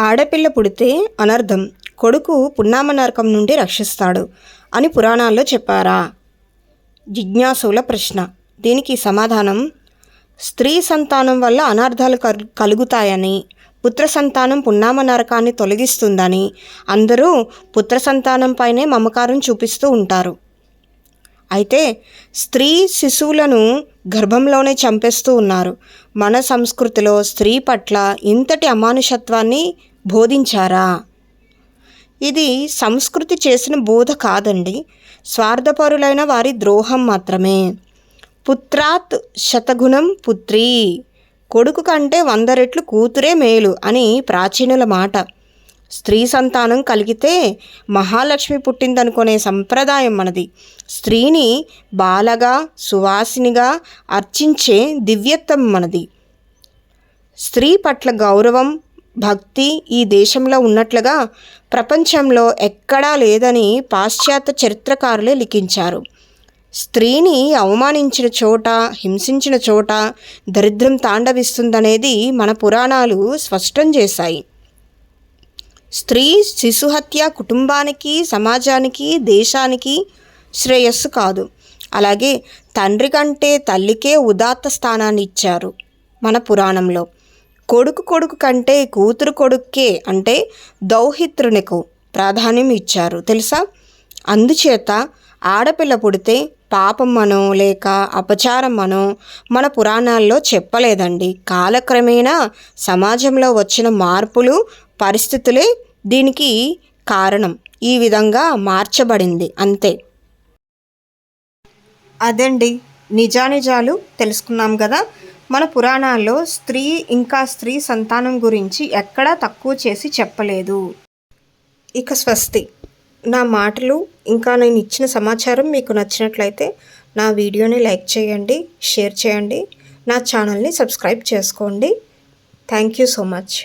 ఆడపిల్ల పుడితే అనర్థం. కొడుకు పున్నామ నరకం నుండి రక్షిస్తాడు అని పురాణాల్లో చెప్పారా? జిజ్ఞాసుల ప్రశ్న. దీనికి సమాధానం స్త్రీ సంతానం వల్ల అనార్థాలు కల్- కలుగుతాయని పుత్ర సంతానం పున్నామ నరకాన్ని తొలగిస్తుందని అందరూ పుత్ర సంతానంపైనే మమకారం చూపిస్తూ ఉంటారు. అయితే స్త్రీ శిశువులను గర్భంలోనే చంపేస్తూ ఉన్నారు. మన సంస్కృతిలో స్త్రీ పట్ల ఇంతటి అమానుషత్వాన్ని బోధించారా? ఇది సంస్కృతి చేసిన బోధ కాదండి. స్వార్థపరులైన వారి ద్రోహం మాత్రమే. పుత్రాత్ శతగుణం పుత్రి. కొడుకు కంటే వంద రెట్లు కూతురే మేలు అని ప్రాచీనుల మాట. స్త్రీ సంతానం కలిగితే మహాలక్ష్మి పుట్టిందనుకునే సంప్రదాయం మనది. స్త్రీని బాలగా సువాసినిగా అర్చించే దివ్యత్వం మనది. స్త్రీ పట్ల గౌరవం భక్తి ఈ దేశంలో ఉన్నట్లుగా ప్రపంచంలో ఎక్కడా లేదని పాశ్చాత్య చరిత్రకారులే లిఖించారు. స్త్రీని అవమానించిన చోట హింసించిన చోట దరిద్రం తాండవిస్తుందనేది మన పురాణాలు స్పష్టం చేశాయి. స్త్రీ శిశుహత్య కుటుంబానికి సమాజానికి దేశానికి శ్రేయస్సు కాదు. అలాగే తండ్రి కంటే తల్లికే ఉదాత్త స్థానాన్ని ఇచ్చారు మన పురాణంలో. కొడుకు కొడుకు కంటే కూతురు కొడుక్కే అంటే దౌహిత్రునికు ప్రాధాన్యం ఇచ్చారు తెలుసా? అందుచేత ఆడపిల్ల పుడితే పాపం మనో లేక అపచారం మనో మన పురాణాల్లో చెప్పలేదండి. కాలక్రమేణా సమాజంలో వచ్చిన మార్పులు పరిస్థితులే దీనికి కారణం. ఈ విధంగా మార్చబడింది అంతే. అదండి. నిజానిజాలు తెలుసుకున్నాం కదా? మన పురాణాల్లో స్త్రీ ఇంకా స్త్రీ సంతానం గురించి ఎక్కడా తక్కువ చేసి చెప్పలేదు. ఇక స్వస్తి. నా మాటలు ఇంకా నేను ఇచ్చిన సమాచారం మీకు నచ్చినట్లయితే నా వీడియోని లైక్ చేయండి షేర్ చేయండి నా ఛానల్ని సబ్స్క్రైబ్ చేసుకోండి. Thank you so much.